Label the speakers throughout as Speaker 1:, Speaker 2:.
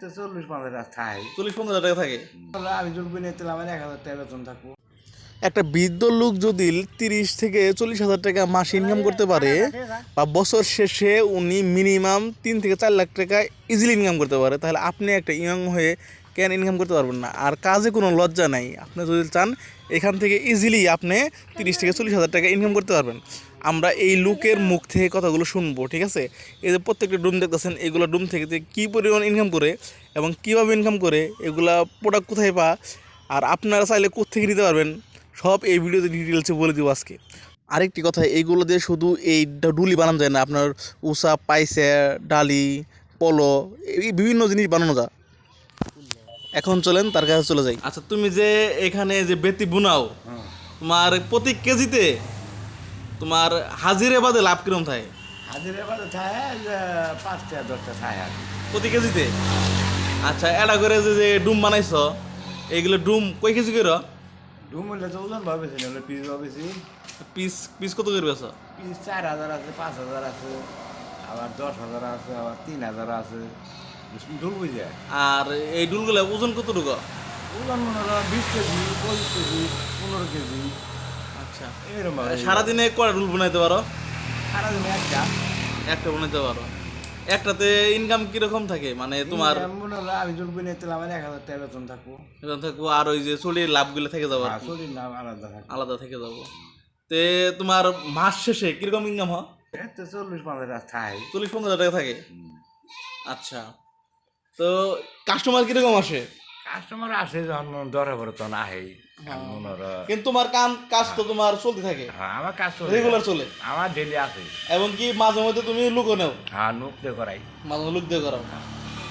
Speaker 1: তো চল্লিশ পঞ্চাশ টাকা থাই
Speaker 2: চল্লিশ পঞ্চাশ হাজার টাকা থাকে?
Speaker 1: আমি কিনে আমার এক হাজার টাকা বেতন থাকব।
Speaker 2: একটা বৃদ্ধ লোক যদি তিরিশ থেকে চল্লিশ হাজার টাকা মাসে ইনকাম করতে পারে বা বছর শেষে উনি মিনিমাম তিন থেকে চার লাখ টাকা ইজিলি ইনকাম করতে পারে তাহলে আপনি একটা ইয়ং হয়ে কেন ইনকাম করতে পারবেন না? আর কাজে কোনো লজ্জা নাই। আপনি যদি চান এখান থেকে ইজিলি আপনি তিরিশ থেকে চল্লিশ হাজার টাকা ইনকাম করতে পারবেন। আমরা এই লোকের মুখ থেকে কথাগুলো শুনব ঠিক আছে? এই যে প্রত্যেকটা ডুম দেখতেছেন এগুলো ডুম থেকে যে কী পরিমাণ ইনকাম করে এবং কীভাবে ইনকাম করে এগুলা প্রোডাক্ট কোথায় পা আর আপনারা চাইলে কোথেকে নিতে পারবেন সব এই ভিডিওতে ডিটেলসে বলে দিব আজকে। আরেকটি কথা এইগুলো দিয়ে শুধু এই ডুলি বানানো যায় না আপনার উষা পাইসে ডালি পলো এই বিভিন্ন জিনিস বানানো যায়। এখন চলেন তার কাছে চলে যাই। আচ্ছা তুমি যে এখানে যে বেতি বুনাও তোমার প্রতি কেজিতে তোমার হাজিরে বাদে লাভ কিরম থাকে?
Speaker 1: হাজিরা বাদে থাই পাঁচটা দশটা আর
Speaker 2: প্রতি কেজিতে? আচ্ছা এটা করে যে যে ডুম বানাইছ এইগুলো ডুম কয় কেজি করে?
Speaker 1: ডুম হলে তো ওজন ভাবেছি নাহলে পিস ভাবেছি
Speaker 2: পিস পিস কত করে বেছো
Speaker 1: পিস চার হাজার আছে পাঁচ হাজার আছে আবার দশ হাজার আছে আবার তিন হাজার আছে ডুল বুঝে
Speaker 2: আর এই ডুলগুলো ওজন কতটুকু?
Speaker 1: ওজন মনে হয় বিশ কেজি পঁচিশ কেজি পনেরো কেজি।
Speaker 2: আচ্ছা।
Speaker 1: এরকম
Speaker 2: সারাদিনে কয়টা রুল বানাইতে পারো?
Speaker 1: সারাদিনে একটা।
Speaker 2: একটা বানাইতে পারো। একটাতে ইনকাম কীরকম থাকে? মানে তোমার
Speaker 1: আমি কিনে দিলে আমার এক হাজার টাকা বেতন থাকব।
Speaker 2: এখান থাকব আর ওই যে চলির লাভগুলো থেকে যাব কি।
Speaker 1: শরীর নাম আলাদা
Speaker 2: আলাদা থেকে যাব। তে তোমার মাস শেষে কীরকম ইনকাম হয়?
Speaker 1: চল্লিশ পঞ্চাশ টাকা থাই
Speaker 2: চল্লিশ পঞ্চাশ টাকা থাকে? আচ্ছা। তো কাস্টমার কীরকম আসে?
Speaker 1: কাস্টমার আসে যখন দরে তখন আহে হলো
Speaker 2: কিন্তু তোমার কাম কাজ তো তোমার চলতে থাকে।
Speaker 1: হ্যাঁ আমার কাজ চলে।
Speaker 2: রেগুলার চলে।
Speaker 1: আমার ডেলি
Speaker 2: এবং কি মাঝে মধ্যে তুমি লুকো নেও।
Speaker 1: হ্যাঁ নুক দিয়ে করাই।
Speaker 2: মাঝে লুক দিয়ে করো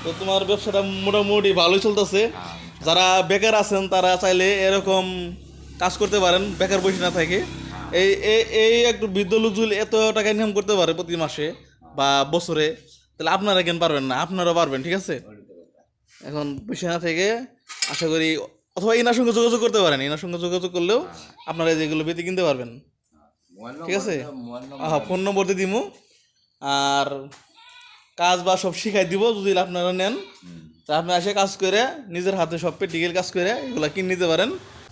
Speaker 2: তো তোমার ব্যবসাটা মোটামুটি ভালোই চলতেছে।
Speaker 1: হ্যাঁ।
Speaker 2: যারা বেকার আছেন তারা চাইলে এরকম কাজ করতে পারেন বেকার বসে না থাকে। এই এই- একটু বৃদ্ধ লোক যদি এত টাকা ইনকাম করতে পারে প্রতি মাসে বা বছরে তাহলে আপনারা কেন পারবেন না? আপনারা পারবেন ঠিক আছে? এখন বিছানা থেকে আশা করি অথবা এনার সঙ্গে যোগাযোগ করতে পারেন। এনার সঙ্গে যোগাযোগ করলেও আপনারা যেগুলো বেতে কিনতে পারবেন। ঠিক আছে? হ্যাঁ ফোন নম্বর দিয়ে দিব আর কাজ বা সব শিখাই দিব যদি আপনারা নেন। তা আপনি এসে কাজ করে, নিজের হাতে সব প্র্যাকটিক্যাল কাজ করে এগুলো কিনে নিতে পারেন।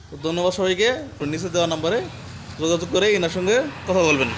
Speaker 2: তো ধন্যবাদ সবাইকে। নিচে দেওয়া নম্বরে যোগাযোগ করে এনার সঙ্গে কথা বলবেন।